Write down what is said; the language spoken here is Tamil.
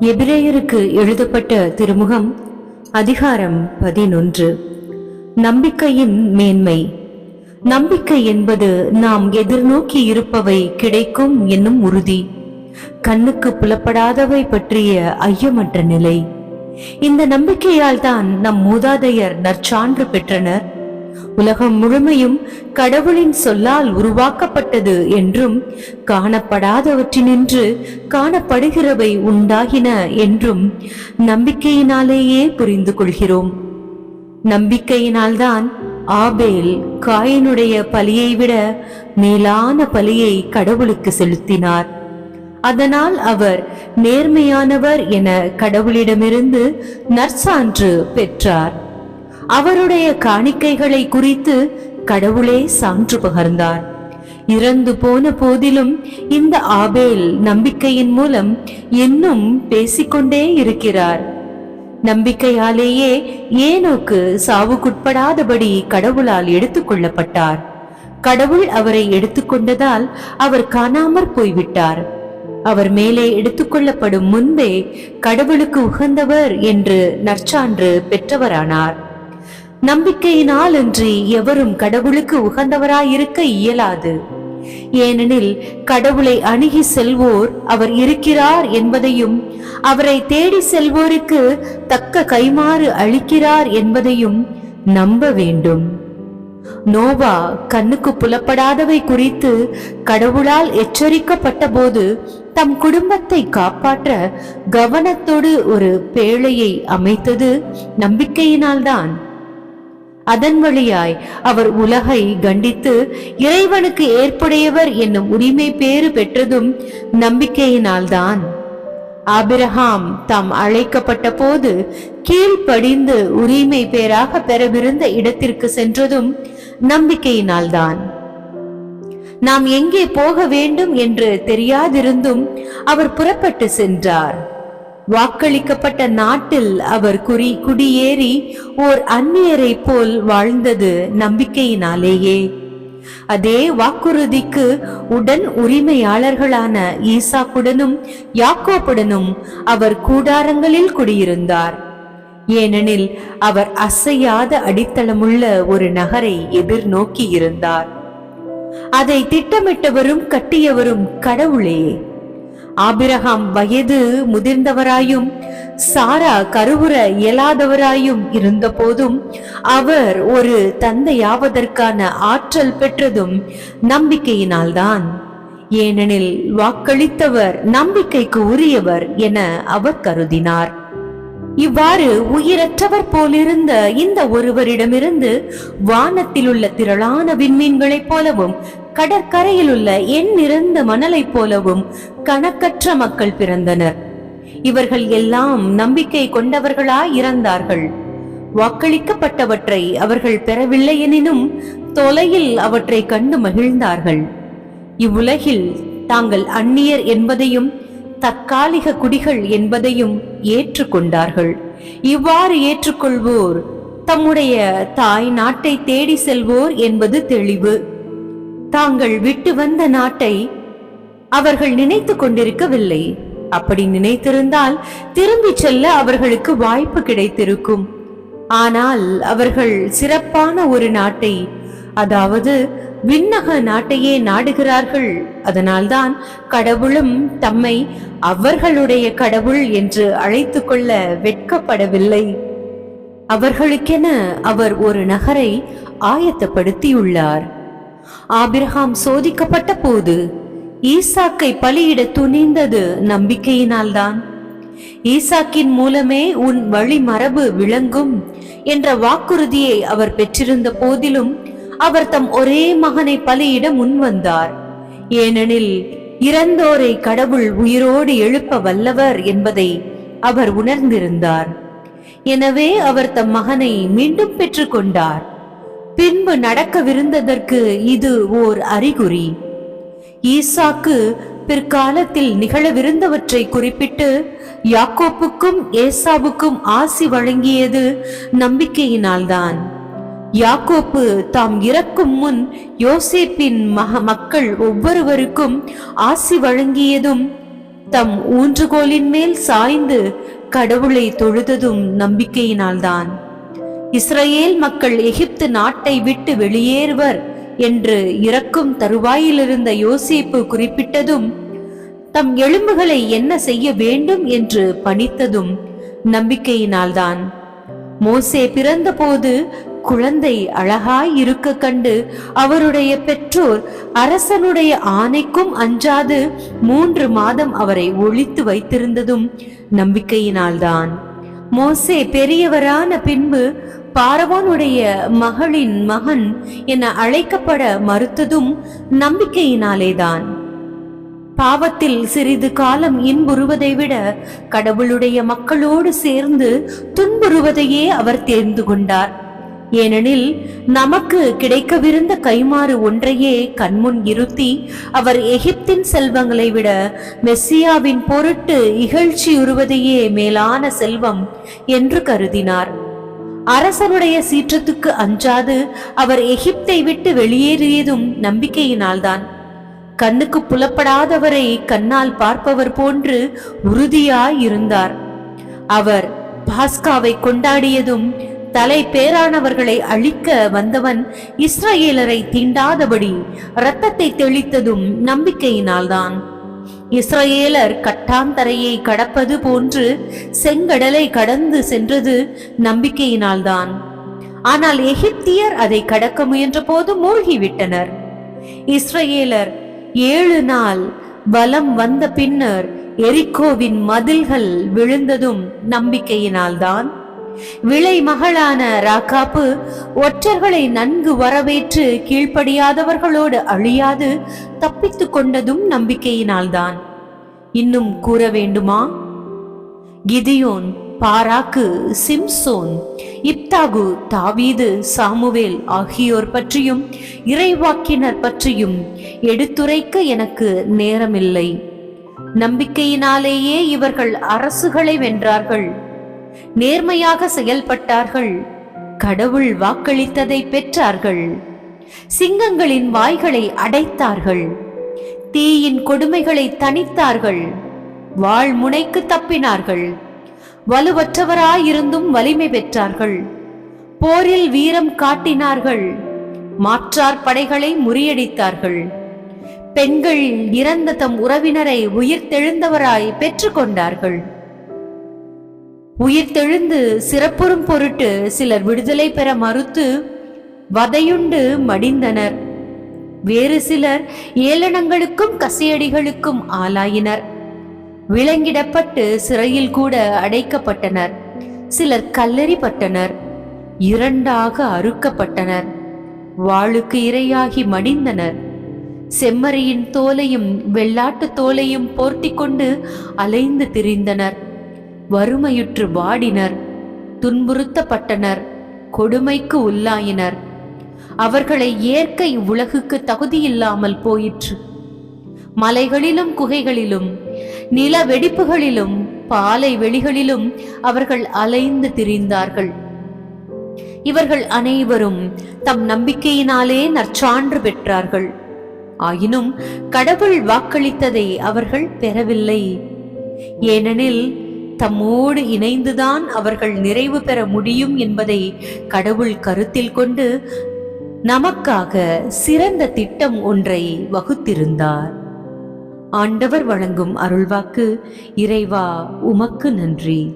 எபிரேயருக்கு எழுதப்பட்ட திருமுகம் அதிகாரம் பதினொன்று. நம்பிக்கையின் மேன்மை. நம்பிக்கை என்பது நாம் எதிர்நோக்கி இருப்பவை கிடைக்கும் என்னும் உறுதி. கண்ணுக்கு புலப்படாதவை பற்றிய ஐயமற்ற நிலை. இந்த நம்பிக்கையால் தான் நம் மூதாதையர் நற்சான்று பெற்றனர். உலகம் முழுமையும் கடவுளின் சொல்லால் உருவாக்கப்பட்டது என்றும் காணப்படாதவற்றினின்று காணப்படுகிறவை உண்டாகின என்றும் நம்பிக்கையினாலேயே புரிந்து கொள்கிறோம். நம்பிக்கையினால்தான் ஆபேல் காயினுடைய பலியை விட மேலான பலியை கடவுளுக்கு செலுத்தினார். அதனால் அவர் நேர்மையானவர் என கடவுளிடமிருந்து நற்சான்று பெற்றார். அவருடைய காணிக்கைகளை குறித்து கடவுளே சான்று பகர்ந்தார். இறந்து போன போதிலும் இந்த ஆபேல் நம்பிக்கையின் மூலம் இன்னும் பேசிக்கொண்டே இருக்கிறார். நம்பிக்கையாலேயே ஏனோக்கு சாவுக்குட்படாதபடி கடவுளால் எடுத்துக்கொள்ளப்பட்டார் கடவுள் அவரை எடுத்துக்கொண்டதால் அவர் காணாமற் போய்விட்டார். அவர் மேலே எடுத்துக்கொள்ளப்படும் முன்பே கடவுளுக்கு உகந்தவர் என்று நற்சான்று பெற்றவரானார். நம்பிக்கையினால் அன்றி எவரும் கடவுளுக்கு உகந்தவராயிருக்க இயலாது. ஏனெனில் கடவுளை அணுகி செல்வோர் அவர் இருக்கிறார் என்பதையும் அவரை தேடி செல்வோருக்கு தக்க கைமாறு அளிக்கிறார் என்பதையும் நம்ப வேண்டும். நோவா கண்ணுக்கு புலப்படாதவை குறித்து கடவுளால் எச்சரிக்கப்பட்ட போது தம் குடும்பத்தை காப்பாற்ற கவனத்தோடு ஒரு பேழையை அமைத்தது நம்பிக்கையினால்தான். அதன் வழியாய் அவர் உலகை கண்டித்து இறைவனுக்கு ஏற்புடையவர் என்னும் உரிமை பேறு பெற்றதும் நம்பிக்கையினால்தான். ஆபிரஹாம் தாம் அழைக்கப்பட்ட போது கீழ்ப்படிந்து உரிமை பேராக பெறவிருந்த இடத்திற்கு சென்றதும் நம்பிக்கையினால்தான். நாம் எங்கே போக வேண்டும் என்று தெரியாதிருந்தும் அவர் புறப்பட்டு சென்றார். வாக்களிக்கப்பட்ட நாட்டில் அவர் குறி குடியேறி ஓர் அந்நியரை போல் வாழ்ந்தது நம்பிக்கையினாலேயே. அதே வாக்குறுதிக்கு உடன் உரிமையாளர்களான ஈசாக்குடனும் யாக்கோப்புடனும் அவர் கூடாரங்களில் குடியிருந்தார். ஏனெனில் அவர் அசையாத அடித்தளமுள்ள ஒரு நகரை எதிர்நோக்கி இருந்தார் அதை திட்டமிட்டவரும் கட்டியவரும் கடவுளே. ஆபிரகாம் வயது முதிர்ந்தவராயும் சாரா கருவுற இயலாதவராயும் இருந்த போதும் அவர் ஒரு தந்தையாவதற்கான ஆற்றல் பெற்றதும் நம்பிக்கையினால்தான். ஏனெனில் வாக்களித்தவர் நம்பிக்கைக்கு உரியவர் என அவர் கருதினார். இவ்வாறு உயிரற்றவர் போலிருந்த இந்த ஒருவரிடமிருந்து வானத்தில் உள்ள திரளான விண்மீன்களைப் போலவும் கடற்கரையில் உள்ள எண் மணலைப் போலவும் கணக்கற்ற மக்கள் பிறந்தனர். இவர்கள் எல்லாம் நம்பிக்கை கொண்டவர்களாய் இறந்தார்கள். வாக்களிக்கப்பட்டவற்றை அவர்கள் பெறவில்லை எனினும் தொலையில் அவற்றை கண்டு மகிழ்ந்தார்கள். இவ்வுலகில் தாங்கள் அந்நியர் என்பதையும் தற்காலிக குடிகள் என்பதையும் ஏற்றுக்கொண்டார்கள். இவ்வாறு ஏற்றுக்கொள்வோர் தம்முடைய தாய் நாட்டை தேடி செல்வோர் என்பது தெளிவு. தாங்கள் விட்டு வந்த நாட்டை அவர்கள் நினைத்து கொண்டிருக்கவில்லை. அப்படி நினைத்திருந்தால் திரும்பிச் செல்ல அவர்களுக்கு வாய்ப்பு கிடைத்திருக்கும். ஆனால் அவர்கள் சிறப்பான ஒரு நாட்டை அதாவது விண்ணக நாட்டையே நாடுகிறார்கள். அதனால்தான் கடவுளும் தம்மை அவர்களுடைய கடவுள் என்று அழைத்து கொள்ள வெட்கப்படவில்லை. அவர்களுக்கென அவர் ஒரு நகரை ஆயத்தப்படுத்தியுள்ளார். ஆபிரகாம் சோதிக்கப்பட்ட போது ஈசாக்கை பலியிட துணிந்தது நம்பிக்கையினால்தான். ஈசாக்கின் மூலமே உன் வழி மரபு விளங்கும் என்ற வாக்குறுதியை அவர் பெற்றிருந்த போதிலும் அவர் தம் ஒரே மகனை பலியிட முன்வந்தார் ஏனெனில் இறந்தோரை கடவுள் உயிரோடு எழுப்ப வல்லவர் என்பதை அவர் உணர்ந்திருந்தார். எனவே அவர் தம் மகனை மீண்டும் பெற்றுக்கொண்டார் பின்பு நடக்கவிருந்ததற்கு இது ஓர் அறிகுறி. ஈசாக்கு பிற்காலத்தில் நிகழவிருந்தவற்றை குறிப்பிட்டு யாக்கோப்புக்கும் ஏசாவுக்கும் ஆசி வழங்கியது நம்பிக்கையினால்தான். யாக்கோப்பு தாம் இறக்கும் முன் யோசேப்பின் மக மக்கள் ஒவ்வொருவருக்கும் ஆசி வழங்கியதும் தம் ஊன்றுகோலின் மேல் சாய்ந்து கடவுளை தொழுததும் நம்பிக்கையினால்தான். இஸ்ரேல் மக்கள் எகிப்து நாட்டை விட்டு வெளியேறுவர் என்று இறக்கும் தருவாயிலிருந்த யோசேப்பு குறிப்பிட்டதும் தம் எலும்புகளை என்ன செய்ய வேண்டும் என்று பணித்ததும் நம்பிக்கையினால்தான். மோசே பிறந்தபோது குழந்தை அழகாய் இருக்க கண்டு அவருடைய பெற்றோர் அரசனுடைய ஆணைக்கும் அஞ்சாது மூன்று மாதம் அவரை ஒழித்து வைத்திருந்ததும் நம்பிக்கையினால்தான். மோசே பெரியவரான பின்பு பார்வோனுடைய மகளின் மகன் என அழைக்கப்பட மறுத்ததும் நம்பிக்கையினாலேதான். பாவத்தில் சிறிது காலம் இன்புறுவதை விட கடவுளுடைய மக்களோடு சேர்ந்து துன்புறுவதையே அவர் தேர்ந்து கொண்டார். ஏனெனில் நமக்கு கிடைக்கவிருந்த கைமாறு ஒன்றையே கண்முன் இருத்தி அவர் எகிப்தின் செல்வங்களை விட மெஸ்ஸியாவின் பொருட்டு இகழ்ச்சியுறுவதையே மேலான செல்வம் என்று கருதினார். அரசனுடைய சீற்றத்துக்கு அஞ்சாது அவர் எகிப்தை விட்டு வெளியேறியதும் நம்பிக்கையினால்தான். கண்ணுக்கு புலப்படாதவரை கண்ணால் பார்ப்பவர் போன்று உறுதியாய் இருந்தார் அவர் பாஸ்காவை கொண்டாடியதும் தலை பேரானவர்களை அழிக்க வந்தவன் இஸ்ரேலரை தீண்டாதபடி இரத்தத்தை தெளித்ததும் நம்பிக்கையினால்தான். இஸ்ரேலர் கட்டாந்தரையை கடப்பது போன்று செங்கடலை கடந்து சென்றது நம்பிக்கையினால்தான். ஆனால் எகிப்தியர் அதை கடக்க முயன்ற போது மூழ்கிவிட்டனர். இஸ்ரேலர் ஏழு நாள் பலம் வந்த பின்னர் எரிக்கோவின் மதில்கள் விழுந்ததும் நம்பிக்கையினால்தான். விளை மகளான ராக்காப்பு ஒற்றர்களை நன்கு வரவேற்று கீழ்ப்படியாதவர்களோடு அழியாது தப்பித்துக் கொண்டதும் நம்பிக்கையினால்தான். இன்னும் கூற வேண்டுமா? கிதியோன் பாராக்கு சிம்சோன் இப்தாகு தாவீது சாமுவேல் ஆகியோர் பற்றியும் இறைவாக்கினர் பற்றியும் எடுத்துரைக்க எனக்கு நேரமில்லை. நம்பிக்கையினாலேயே இவர்கள் அரசுகளை வென்றார்கள். நேர்மையாக செயல்பட்டார்கள். கடவுள் வாக்களித்ததை பெற்றார்கள். சிங்கங்களின் வாய்களை அடைத்தார்கள். தீயின் கொடுமைகளை தணித்தார்கள். வாழ்முனைக்கு தப்பினார்கள். வலுவற்றவராயிருந்தும் வலிமை பெற்றார்கள். போரில் வீரம் காட்டினார்கள். மாற்றார் படைகளை முறியடித்தார்கள். பெண்கள் இறந்த தம் உறவினரை உயிர்த்தெழுந்தவராய் பெற்றுக்கொண்டார்கள் உயிர்த்தெழுந்து சிறப்புறும் பொருட்டு சிலர் விடுதலை பெற மறுத்து வதையுண்டு மடிந்தனர். வேறு சிலர் ஏளனங்களுக்கும் கசையடிகளுக்கும் ஆளாயினர். விலங்கிடப்பட்டு சிறையில் கூட அடைக்கப்பட்டனர். சிலர் கல்லறிப்பட்டனர் இரண்டாக அறுக்கப்பட்டனர். வாளுக்கு இரையாகி மடிந்தனர். செம்மறியின் தோலையும் வெள்ளாட்டு தோலையும் போர்த்தி கொண்டு அலைந்து திரிந்தனர். வறுமையுற்று வாடினர் துன்புறுத்தப்பட்டனர் கொடுமைக்கு உள்ளாயினர். அவர்களை ஏற்க உலகுக்கு தகுதியில்லாமல் போயிற்று. மலைகளிலும் குகைகளிலும் நில வெடிப்புகளிலும் பாலை வெளிகளிலும் அவர்கள் அலைந்து திரிந்தார்கள். இவர்கள் அனைவரும் தம் நம்பிக்கையினாலே நற்சான்று பெற்றார்கள். ஆயினும் கடவுள் வாக்களித்ததை அவர்கள் பெறவில்லை. ஏனெனில் தம்மோடு இணைந்துதான் அவர்கள் நிறைவு பெற முடியும் என்பதை கடவுள் கருத்தில் கொண்டு நமக்காக சிறந்த திட்டம் ஒன்றை வகுத்திருந்தார். ஆண்டவர் வழங்கும் அருள்வாக்கு இறைவா உமக்கு நன்றி.